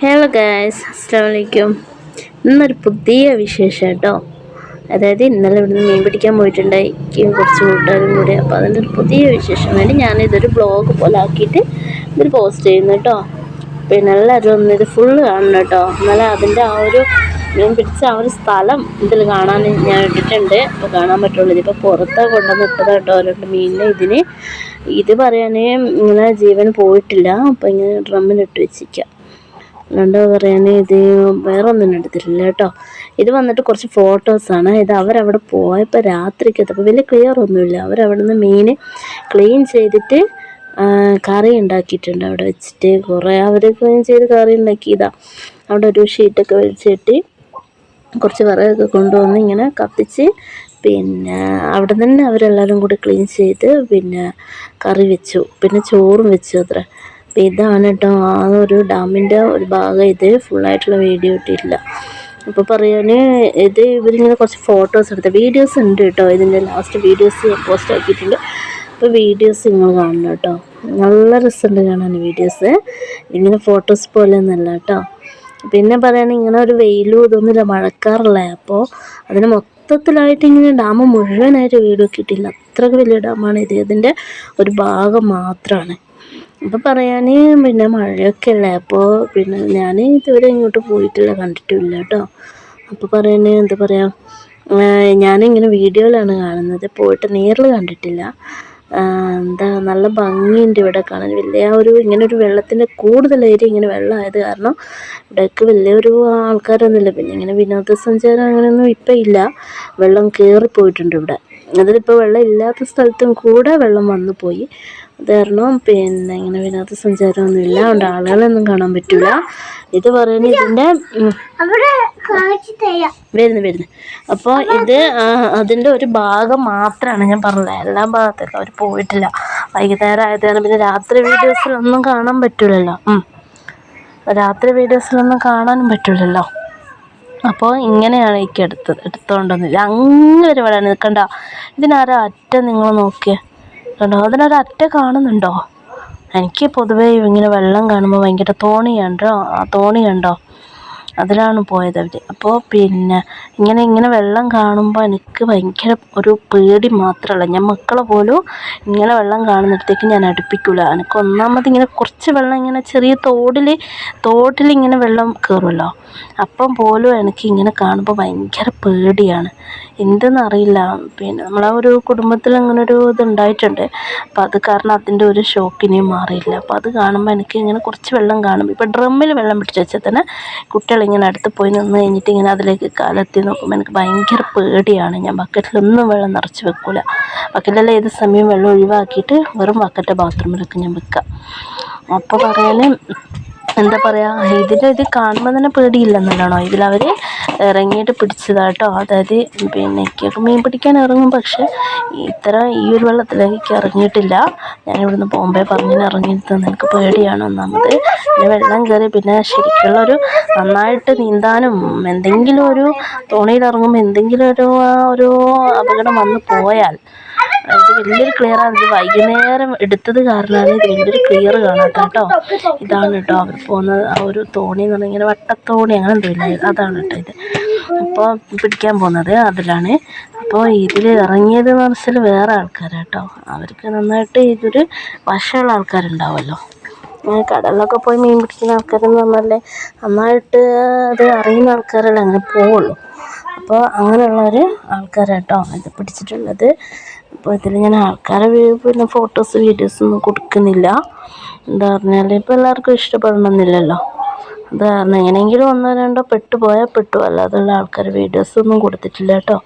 Hello guys അസ്സാമലൈക്കും ഇന്നൊരു പുതിയ വിശേഷം കേട്ടോ അതായത് ഇന്നലെ ഇവിടുന്ന് മീൻ പിടിക്കാൻ പോയിട്ടുണ്ടായി കുറച്ച് കൂട്ടുകാരും കൂടി. അപ്പോൾ അതിന്റെ ഒരു പുതിയ വിശേഷം വേണ്ടി ഞാനിതൊരു ബ്ലോഗ് പോലെ ആക്കിയിട്ട് ഇതൊരു പോസ്റ്റ് ചെയ്യുന്നു കേട്ടോ പിന്നെ എല്ലാവരും ഒന്ന് ഇത് ഫുള്ള് കാണണം കേട്ടോ എന്നാലും അതിന്റെ ആ ഒരു മീൻ പിടിച്ച ആ ഒരു സ്ഥലം ഇതിൽ കാണാൻ ഞാൻ ഇട്ടിട്ടുണ്ട്. അപ്പോൾ കാണാൻ പറ്റുള്ളൂ. ഇതിപ്പോൾ പുറത്താണ് കൊണ്ടുവന്ന് ഇട്ടത് കേട്ടോ രണ്ട് മീനിന്റെ ഇതിന്. ഇത് പറയാനേ ഇങ്ങനെ ജീവൻ പോയിട്ടില്ല. അപ്പോൾ ഇങ്ങനെ ഡ്രമ്മിലിട്ട് വെച്ചിരിക്കാം. അല്ലാണ്ട് പറയുകയാണെ ഇത് വേറെ ഒന്നും എടുത്തിട്ടില്ല കേട്ടോ. ഇത് വന്നിട്ട് കുറച്ച് ഫോട്ടോസാണ് ഇത് അവരവിടെ പോയപ്പോൾ രാത്രിക്ക് എത്തപ്പോൾ വലിയ ക്ലിയർ ഒന്നുമില്ല. അവരവിടെ നിന്ന് മീൻ ക്ലീൻ ചെയ്തിട്ട് കറി ഉണ്ടാക്കിയിട്ടുണ്ട് അവിടെ വെച്ചിട്ട്. കുറേ അവർ ക്ലീൻ ചെയ്ത് കറി ഉണ്ടാക്കിയതാണ് അവിടെ ഒരു ഷീറ്റൊക്കെ വലിച്ചിട്ട് കുറച്ച് വിറകൊക്കെ കൊണ്ടുവന്ന് ഇങ്ങനെ കത്തിച്ച് പിന്നെ അവിടെ തന്നെ അവരെല്ലാവരും കൂടി ക്ലീൻ ചെയ്ത് പിന്നെ കറി വെച്ചു. പിന്നെ ചോറും വെച്ചു അത്ര. അപ്പോൾ ഇതാണ് കേട്ടോ ആ ഒരു ഡാമിന്റെ ഒരു ഭാഗം. ഇത് ഫുള്ളായിട്ടുള്ള വീഡിയോ ഇട്ടിട്ടില്ല. അപ്പോൾ പറയാൻ ഇത് ഇവരിങ്ങനെ കുറച്ച് ഫോട്ടോസ് എടുത്ത. വീഡിയോസ് ഉണ്ട് കേട്ടോ ഇതിന്റെ ലാസ്റ്റ് വീഡിയോസ് പോസ്റ്റ് ആക്കിയിട്ടുണ്ട്. അപ്പോൾ വീഡിയോസ് നിങ്ങൾ കാണണം കേട്ടോ നല്ല രസമുണ്ട് കാണാൻ വീഡിയോസ് ഇങ്ങനെ ഫോട്ടോസ് പോലെ ഒന്നല്ല കേട്ടോ പിന്നെ പറയുകയാണെങ്കിൽ ഇങ്ങനെ ഒരു വെയിലും ഇതൊന്നുമില്ല. മഴക്കാറില്ല അപ്പോൾ അതിന് മൊത്തത്തിലായിട്ട് ഇങ്ങനെ ഡാം മുഴുവനായിട്ട് വീഡിയോ കിട്ടിയില്ല അത്രയ്ക്ക് വലിയ ഡാമാണ് ഇത്. ഇതിന്റെ ഒരു ഭാഗം മാത്രമാണ് അപ്പോൾ പറയാൻ പിന്നെ മഴയൊക്കെ അല്ലേ അപ്പോൾ പിന്നെ ഞാൻ ഇതുവരെ ഇങ്ങോട്ട് പോയിട്ടില്ല കണ്ടിട്ടില്ല കേട്ടോ. അപ്പോൾ പറയാൻ എന്താ പറയുക ഞാനിങ്ങനെ വീഡിയോയിലാണ് കാണുന്നത്. പോയിട്ട് നേരിൽ കണ്ടിട്ടില്ല. എന്താ നല്ല ഭംഗിയുണ്ട് ഇവിടെ കാണാൻ. വലിയ ഒരു ഇങ്ങനെ ഒരു വെള്ളത്തിന്റെ കൂടുതൽ ഏരിയ ഇങ്ങനെ വെള്ളമായത് കാരണം ഇവിടേക്ക് വലിയൊരു ആൾക്കാരൊന്നുമില്ല. പിന്നെ ഇങ്ങനെ വിനോദസഞ്ചാരം അങ്ങനെയൊന്നും ഇപ്പം ഇല്ല. വെള്ളം കയറിപ്പോയിട്ടുണ്ട് ഇവിടെ. അതിലിപ്പോൾ വെള്ളം ഇല്ലാത്ത സ്ഥലത്തും കൂടെ വെള്ളം വന്നു പോയി. അത് കാരണം പിന്നെ ഇങ്ങനെ വിനോദസഞ്ചാരമൊന്നും ഇല്ല അതുകൊണ്ട് ആളുകളൊന്നും കാണാൻ പറ്റില്ല ഇത് പറയുന്നത് ഇതിന്റെ വരുന്നു വരുന്നു. അപ്പോൾ ഇത് അതിന്റെ ഒരു ഭാഗം മാത്രമാണ് ഞാൻ പറഞ്ഞത്. എല്ലാ ഭാഗത്തേക്കും അവർ പോയിട്ടില്ല. വൈകുന്നേരം ആയത് കാരണം പിന്നെ രാത്രി വീഡിയോസിലൊന്നും കാണാൻ പറ്റില്ലല്ലോ രാത്രി വീഡിയോസിലൊന്നും കാണാനും പറ്റില്ലല്ലോ അപ്പോൾ ഇങ്ങനെയാണ് എനിക്ക് എടുത്തത് എടുത്തോണ്ടെന്നില്ല അങ്ങനെ ഒരു നിൽക്കണ്ട ഇതിനാരോ അറ്റം നിങ്ങൾ നോക്കിയേ. കണ്ടോ? അതിനൊരു അറ്റ കാണുന്നുണ്ടോ? എനിക്ക് പൊതുവേ ഇങ്ങനെ വെള്ളം കാണുമ്പോൾ ഭയങ്കര തോണിയുണ്ടോ ആ തോണി കണ്ടോ അതിലാണ് പോയത് അവർ അപ്പോൾ പിന്നെ ഇങ്ങനെ ഇങ്ങനെ വെള്ളം കാണുമ്പോൾ എനിക്ക് ഭയങ്കര ഒരു പേടി മാത്രമല്ല ഞാൻ മക്കളെ പോലും ഇങ്ങനെ വെള്ളം കാണുന്നിടത്തേക്ക് ഞാൻ അടുപ്പിക്കില്ല എനിക്ക് ഒന്നാമത് ഇങ്ങനെ കുറച്ച് വെള്ളം ഇങ്ങനെ ചെറിയ തോടിൽ തോട്ടിൽ ഇങ്ങനെ വെള്ളം കയറുമല്ലോ അപ്പം പോലും എനിക്ക് ഇങ്ങനെ കാണുമ്പോൾ ഭയങ്കര പേടിയാണ്. എന്തെന്നറിയില്ല പിന്നെ നമ്മളെ ഒരു കുടുംബത്തിൽ അങ്ങനെ ഒരു ഇതുണ്ടായിട്ടുണ്ട് അപ്പം അത് കാരണം അതിന്റെ ഒരു ഷോക്കിനെയും മാറിയില്ല. അപ്പോൾ അത് കാണുമ്പോൾ എനിക്ക് ഇങ്ങനെ കുറച്ച് വെള്ളം കാണും ഇപ്പോൾ ഡ്രമ്മിൽ വെള്ളം പിടിച്ച് വെച്ചാൽ തന്നെ കുട്ടികൾ ഇങ്ങനെ അടുത്ത് പോയി നിന്ന് കഴിഞ്ഞിട്ട് ഇങ്ങനെ അതിലേക്ക് കാലെത്തി നോക്കുമ്പോൾ എനിക്ക് ഭയങ്കര പേടിയാണ്. ഞാൻ ബക്കറ്റിലൊന്നും വെള്ളം നിറച്ച് വെക്കില്ല ബക്കറ്റിലെല്ലാം ഏത് സമയം വെള്ളം ഒഴിവാക്കിയിട്ട് വെറും ബക്കറ്റ് ബാത്റൂമിലൊക്കെ ഞാൻ വെക്കാം. അപ്പോൾ പറയാൻ എന്താ പറയുക ഇതിന്റെ ഇത് കാണുമ്പോൾ തന്നെ പേടിയില്ലെന്നല്ലാണോ ഇതിലവർ ഇറങ്ങിയിട്ട് പിടിച്ചതാട്ടോ. അതായത് പിന്നെ എനിക്കൊക്കെ മീൻ പിടിക്കാൻ ഇറങ്ങും പക്ഷെ ഇത്ര ഈ ഒരു വെള്ളത്തിലേക്ക് ഇറങ്ങിയിട്ടില്ല. ഞാൻ ഇവിടുന്ന് ബോംബെ പറഞ്ഞു ഇറങ്ങിയിട്ട് എനിക്ക് പേടിയാണ് ഒന്നാമത്? പിന്നെ വെള്ളം കയറി പിന്നെ ശരിക്കുള്ളൊരു നന്നായിട്ട് നീന്താനും എന്തെങ്കിലും ഒരു തോണിയിൽ ഇറങ്ങുമ്പോൾ എന്തെങ്കിലും ഒരു ഒരു അപകടം വന്നു പോയാൽ ഇത് വലിയൊരു ക്ലിയർ ആണ്. ഇത് വൈകുന്നേരം എടുത്തത് കാരണമാണ് ഇത് വലിയൊരു ക്ലിയർ കാണാത്ത കേട്ടോ. ഇതാണ് കേട്ടോ. അവർ പോകുന്നത് ആ ഒരു തോണി എന്ന് പറഞ്ഞാൽ ഇങ്ങനെ വട്ടത്തോണി അങ്ങനെ എന്തോ ഇല്ല? അതാണ് കേട്ടോ ഇത്. അപ്പോൾ പിടിക്കാൻ പോകുന്നത് അതിലാണ്. അപ്പോൾ ഇതിൽ ഇറങ്ങിയത് എന്ന് വെച്ചാൽ വേറെ ആൾക്കാർ കേട്ടോ. അവർക്ക് നന്നായിട്ട് ഇതൊരു വശമുള്ള ആൾക്കാരുണ്ടാവുമല്ലോ കടലിലൊക്കെ പോയി മീൻ പിടിക്കുന്ന ആൾക്കാരെന്ന് പറഞ്ഞാൽ നന്നായിട്ട് അത് അറിയുന്ന ആൾക്കാരല്ലേ അങ്ങനെ പോവുള്ളൂ. അപ്പോൾ അങ്ങനെയുള്ളൊരു ആൾക്കാരാട്ടോ ഇത് പിടിച്ചിട്ടുള്ളത്. അപ്പോൾ ഇതിൽ ഞാൻ ആൾക്കാരെ പിന്നെ ഫോട്ടോസ് വീഡിയോസ് ഒന്നും കൊടുക്കുന്നില്ല. എന്താ പറഞ്ഞാൽ ഇപ്പോൾ എല്ലാവർക്കും ഇഷ്ടപ്പെടണമെന്നില്ലല്ലോ. അത് എങ്ങനെയെങ്കിലും ഒന്നോ രണ്ടോ പെട്ടു. പോയാൽ പെട്ടു അല്ലാതുള്ള ആൾക്കാർ വീഡിയോസൊന്നും കൊടുത്തിട്ടില്ല കേട്ടോ.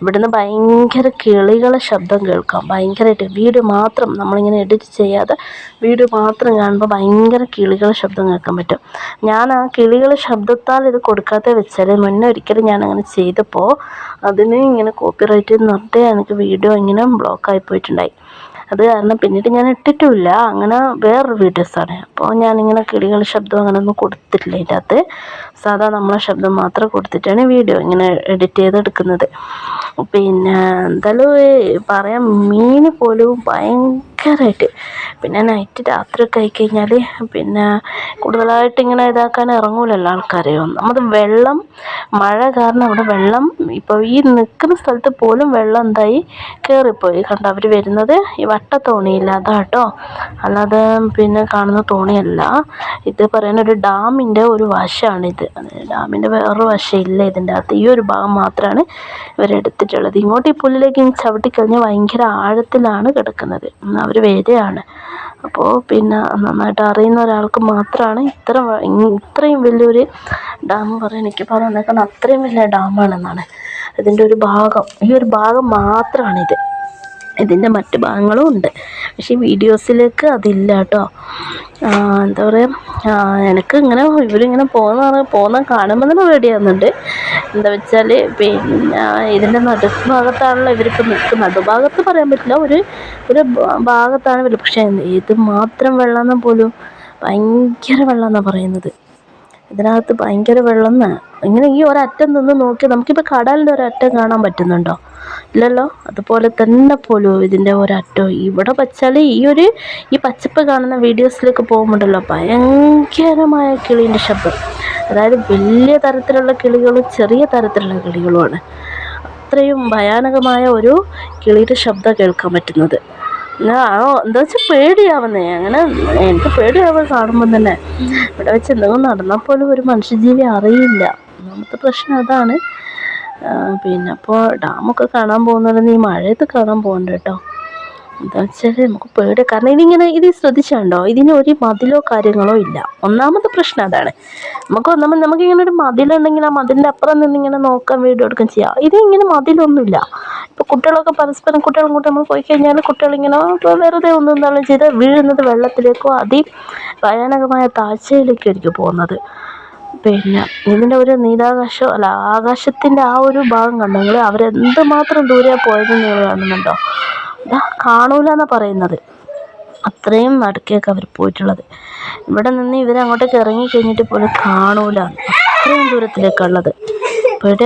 ഇവിടുന്ന് ഭയങ്കര കിളികളെ ശബ്ദം കേൾക്കാം. ഭയങ്കരമായിട്ട് വീഡിയോ മാത്രം നമ്മളിങ്ങനെ എഡിറ്റ് ചെയ്യാതെ വീഡിയോ മാത്രം കാണുമ്പോൾ ഭയങ്കര കിളികളെ ശബ്ദം കേൾക്കാൻ പറ്റും. ഞാൻ ആ കിളികളെ ശബ്ദത്താൽ ഇത് കൊടുക്കാത്ത വെച്ചാൽ മുന്നേ ഒരിക്കലും അങ്ങനെ ചെയ്തപ്പോൾ അതിന് ഇങ്ങനെ കോപ്പിറൈറ്റ് നിർത്തി എനിക്ക് വീഡിയോ ഇങ്ങനെ ബ്ലോക്കായി പോയിട്ടുണ്ടായി. അത് കാരണം പിന്നീട് ഞാൻ ഇട്ടിട്ടുമില്ല. അങ്ങനെ വേറൊരു വീഡിയോസാണ് അപ്പോൾ ഞാനിങ്ങനെ കിളികൾ ശബ്ദം അങ്ങനെ ഒന്നും കൊടുത്തിട്ടില്ല ഇതിന്റെ അകത്ത് സാധാ നമ്മളെ ശബ്ദം മാത്രം കൊടുത്തിട്ടാണ് വീഡിയോ ഇങ്ങനെ എഡിറ്റ് ചെയ്തെടുക്കുന്നത്. പിന്നെ എന്തായാലും പറയാം മീൻ പോലും ഭയങ്കരമായിട്ട് പിന്നെ നൈറ്റ് രാത്രിയൊക്കെ ആയിക്കഴിഞ്ഞാൽ പിന്നെ കൂടുതലായിട്ട് ഇങ്ങനെ ഇതാക്കാൻ ഇറങ്ങൂലല്ലോ ആൾക്കാർ ഒന്നാമത് വെള്ളം മഴ കാരണം അവിടെ വെള്ളം ഇപ്പോൾ ഈ നിൽക്കുന്ന സ്ഥലത്ത് പോലും വെള്ളം എന്തായി? കയറിപ്പോയി കണ്ടോ അവർ വരുന്നത്? ഈ വട്ടത്തോണിയില്ല അതാട്ടോ അല്ലാതെ പിന്നെ കാണുന്ന തോണിയല്ല. ഇത് പറയുന്ന ഒരു ഡാമിന്റെ ഒരു വശമാണിത് ഡാമിന്റെ വേറൊരു വശമില്ല ഇതിന്റെ അകത്ത്. ഈ ഒരു ഭാഗം മാത്രമാണ് ഇവരെടുത്തിട്ടുള്ളത് ഇങ്ങോട്ട് ഈ പുല്ലിലേക്ക് ചവിട്ടിക്കഴിഞ്ഞാൽ ഭയങ്കര ആഴത്തിലാണ് കിടക്കുന്നത്. അവർ വരികയാണ് അപ്പോൾ പിന്നെ നന്നായിട്ട് അറിയുന്ന ഒരാൾക്ക് മാത്രമാണ് ഇത്ര ഇത്രയും വലിയൊരു ഡാം പറയാൻ എനിക്ക് പറഞ്ഞേക്കണം അത്രയും വലിയ ഡാമാണെന്നാണ്. ഇതിന്റെ ഒരു ഭാഗം ഈ ഒരു ഭാഗം മാത്രമാണിത്. ഇതിന്റെ മറ്റു ഭാഗങ്ങളും ഉണ്ട്. പക്ഷേ വീഡിയോസിലേക്ക് അതില്ല കേട്ടോ എന്താ പറയുക എനിക്ക് ഇങ്ങനെ ഇവരിങ്ങനെ പോകുന്ന പോകുന്ന കാണുമ്പോൾ തന്നെ പേടിയാകുന്നുണ്ട് എന്താ വെച്ചാൽ പിന്നെ ഇതിന്റെ നടുഭാഗത്താണല്ലോ ഇവരിപ്പോൾ നിൽക്കുന്നത്. നടുഭാഗത്ത് പറയാൻ പറ്റില്ല ഒരു ഒരു ഭാഗത്താണ് ഇവർ പക്ഷേ ഇത് മാത്രം വെള്ളം പോലും ഭയങ്കര വെള്ളം എന്നാണ് പറയുന്നത്. ഇതിനകത്ത് ഭയങ്കര വെള്ളം ഇങ്ങനെ ഈ ഒരറ്റം നിന്ന് നോക്കി നമുക്കിപ്പോൾ കടലിന്റെ ഒരറ്റം കാണാൻ പറ്റുന്നുണ്ടോ? ഇല്ലല്ലോ? അതുപോലെ തന്നെ പോലും ഇതിന്റെ ഒരറ്റം. ഇവിടെ വച്ചാൽ ഈ ഒരു ഈ പച്ചപ്പ് കാണുന്ന വീഡിയോസിലേക്ക് പോകുമ്പോണ്ടല്ലോ ഭയങ്കരമായ കിളീന്റെ ശബ്ദം. അതായത് വലിയ തരത്തിലുള്ള കിളികളും ചെറിയ തരത്തിലുള്ള കിളികളുമാണ്. അത്രയും ഭയാനകമായ ഒരു കിളിയുടെ ശബ്ദം കേൾക്കാൻ പറ്റുന്നത്. എന്താ വെച്ചാൽ പേടിയാവുന്നേ. അങ്ങനെ എനിക്ക് പേടിയാവുക കാണുമ്പോൾ തന്നെ ഇവിടെ വെച്ച് എന്തെങ്കിലും നടന്നാൽ പോലും ഒരു മനുഷ്യജീവി അറിയില്ല. ഒന്നാമത്തെ പ്രശ്നം അതാണ്. പിന്നെ അപ്പോൾ ഡാമൊക്കെ കാണാൻ പോകുന്നുണ്ടെങ്കിൽ ഈ മഴയത്ത് കാണാൻ പോകണ്ട കേട്ടോ. എന്താ വെച്ചാൽ നമുക്ക് പേടി. കാരണം ഇതിങ്ങനെ ഇത് ശ്രദ്ധിച്ചുണ്ടോ? ഇതിന് ഒരു മതിലോ കാര്യങ്ങളോ ഇല്ല. ഒന്നാമത്തെ പ്രശ്നം അതാണ്. നമുക്ക് ഒന്നാമത് നമുക്ക് ഇങ്ങനെ ഒരു മതിലുണ്ടെങ്കിൽ ആ മതിലിന്റെ അപ്പുറം നിന്ന് ഇങ്ങനെ നോക്കാൻ വീഡിയോ എടുക്കാൻ ചെയ്യാം. ഇത് ഇങ്ങനെ മതിലൊന്നുമില്ല. ഇപ്പോൾ കുട്ടികളൊക്കെ പരസ്പരം കുട്ടികളും കൂട്ടി നമ്മൾ പോയി കഴിഞ്ഞാൽ കുട്ടികളിങ്ങനെ വെറുതെ ഒന്നും എന്താണ് ചെയ്ത്? വീഴുന്നത് വെള്ളത്തിലേക്കോ അതി ഭയാനകമായ താഴ്ചയിലേക്കായിരിക്കും പോകുന്നത്. പിന്നെ ഇതിന്റെ ഒരു നീലാകാശം അല്ല ആകാശത്തിന്റെ ആ ഒരു ഭാഗം കണ്ടെങ്കിൽ അവരെന്തുമാത്രം ദൂരെ പോയതെന്ന് നിങ്ങൾ കാണുന്നുണ്ടോ? ഇതാ കാണൂല എന്നാണ് പറയുന്നത്. അത്രയും നടുക്കേക്ക് അവർ പോയിട്ടുള്ളത്. ഇവിടെ നിന്ന് ഇവരങ്ങോട്ടേക്ക് ഇറങ്ങി കഴിഞ്ഞിട്ട് പോലും കാണൂല അത്രയും ദൂരത്തിലേക്കുള്ളത് പേടി